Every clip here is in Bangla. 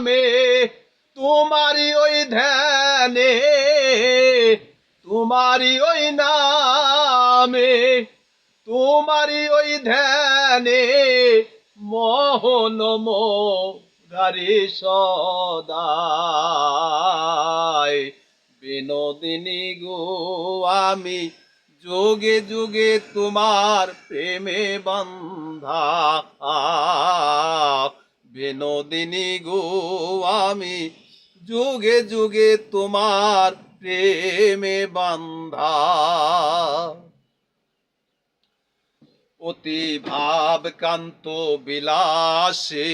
নামে তোমারই ওই ধ্যানে, তোমারই ওই নামে, তোমারই ওই ধ্যানে মোহন মোরারি সদাই। বিনোদিনী গো, আমি যুগে যুগে তোমার প্রেমে বন্ধা। বিনোদিনী গো, আমি যুগে যুগে তোমার প্রেমে বান্ধা। অতি ভাব কান্ত বিলাসে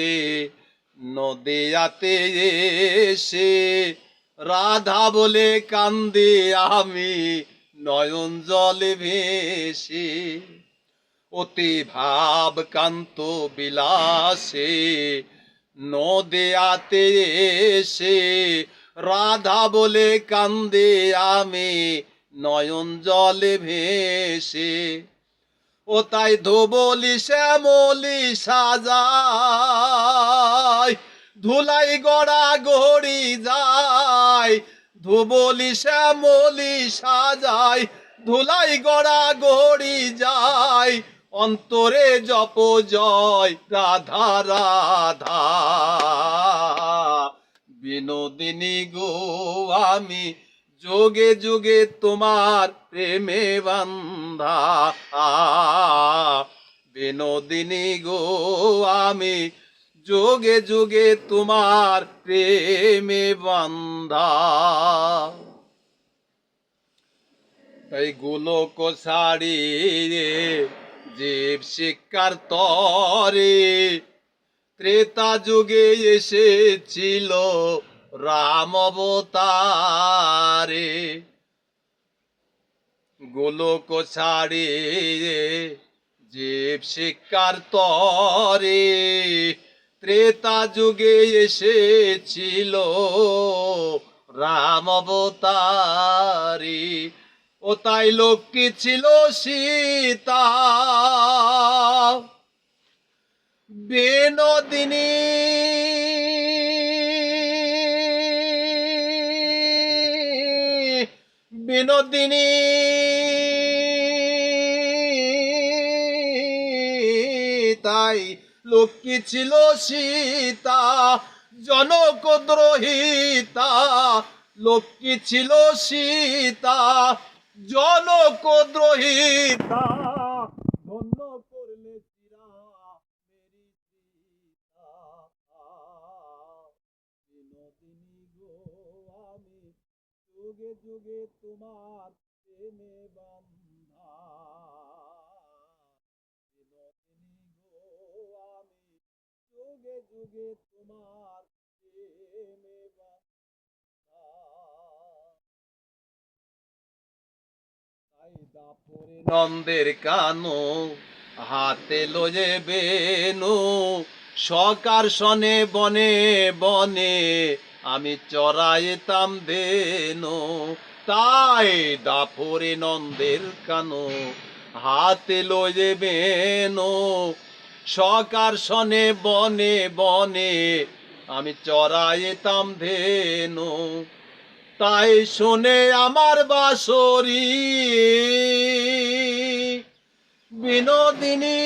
নদিয়াতে এসে রাধা বলে কান্দে আমি নয়ন জলে ভেসে। অতি ভাবকান্ত বিলাসে নদিয়াতে এসে রাধা বলে কান্দে আমি নয়ন জলে ভেসে। ও তাই ধোবলি শ্যামলি সাজায়, ধুলাই গড়া গড়ি যায়, ধুবলি শ্যামলি সাজায়, ধুলাই গড়া গড়ি যায় অন্তরে জপ জয়, রাধা রাধা। বিনোদিনী গো, আমি যোগে যোগে তোমার প্রেমে বান্ধা। বিনোদিনী গো, আমি যোগে যোগে তোমার প্রেমে বান্ধা। তাই গোলক শাড়ি জীব শিক্ষার তরে, ত্রেতা যুগে এসেছিল রাম অবতারে। গোলক ছাড়ে জীব শিক্ষার তরে, ত্রেতা যুগে এসেছিল রাম অবতারে। ও তাই লক্ষ্মী ছিল সীতা? বিনোদিনী। বিনোদিনী। তাই লক্ষ্মী ছিল সীতা? জনক দ্রোহিতা। লক্ষ্মী ছিল সীতা? জনক দ্রোহিতা ধন্য করলে চিরা মেরি সীতা যুগে যুগে তোমার প্রেমে বান্ধা। বিনোদিনী যুগে যুগে তোমার নন্দের কানো, হাতে লয়ে বেনু, সকার সনে বনে বনে আমি চড়াইতাম দেনু তাই দাপরে নন্দের কানো, হাতে লয়ে বেনু, সকার সনে বনে বনে আমি চড়াইতাম ধেনু তাই শুনে আমার বাসরি বিনোদিনী।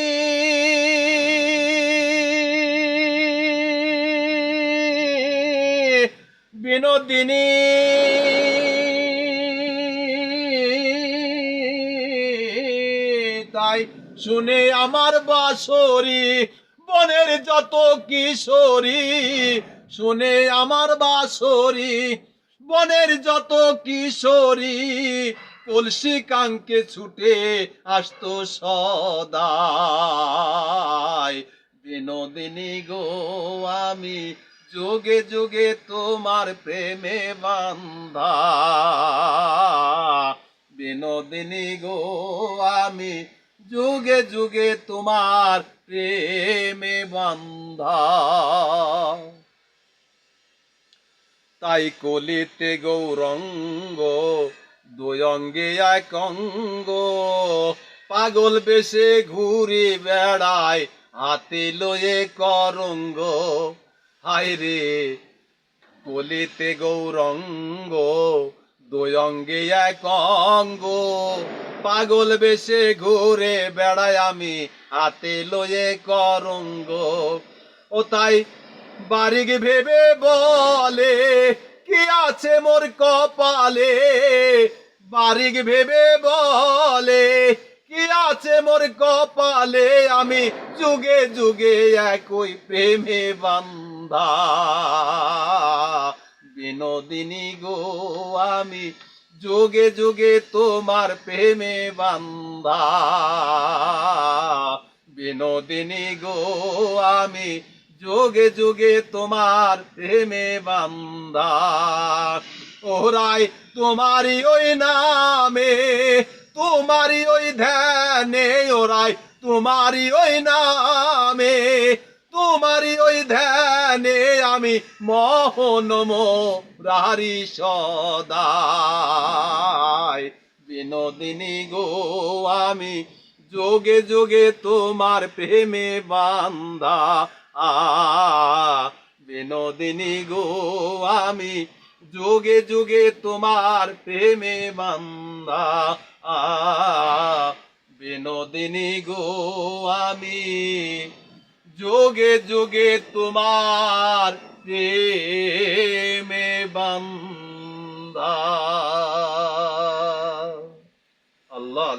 বিনোদিনী। তাই শুনে আমার বাসরি বনের যত কিশোরী। শুনে আমার বাসরি বনের যত কিশোরী কলসি কাঙ্কে ছুটে আসতো সদাই। বিনোদিনী গো, আমি যোগে যোগে তোমার প্রেমে বান্ধা। বিনোদিনী গো, আমি যুগে যুগে তোমার প্রেমে বান্ধা। তাই কলিতে গৌরঙ্গ, দুই অঙ্গে এক অঙ্গ। পাগল বেশে ঘুরে বেড়ায়, হাতে লয়ে করঙ্গ। হায় রে, কলিতে গৌরঙ্গ, দুই অঙ্গে এক অঙ্গ। পাগল বেশে ঘুরে বেড়াই আমি, হাতে লয়ে করঙ্গ। ও তাই বাড়িকে ভেবে বলে, কি আছে মোর কপালে? বাড়িক ভেবে বলে, কি আছে মোর কপালে? আমি যুগে যুগে একই প্রেমে বান্ধা বিনোদিনী গো, আমি যুগে যুগে তোমার প্রেমে বান্ধা বিনোদিনী গো, আমি যুগে যোগে তোমার প্রেমে বান্ধা ওরাই তোমারই ওই নামে, তোমারই ওই ধ্যানে ওরাই তোমারই ওই নামে, তোমারই ওই ধ্যানে আমি মোহন রারি সদাই। বিনোদিনী গো, আমি যোগে যোগে তোমার প্রেমে বান্ধা। আ, বিনোদিনী গো, আমি যোগে যোগে তোমার প্রেমে বান্ধা। আ, বিনোদিনী গো, আমি যোগে যোগে তোমার প্রেমে বান্ধা। আল্লাহ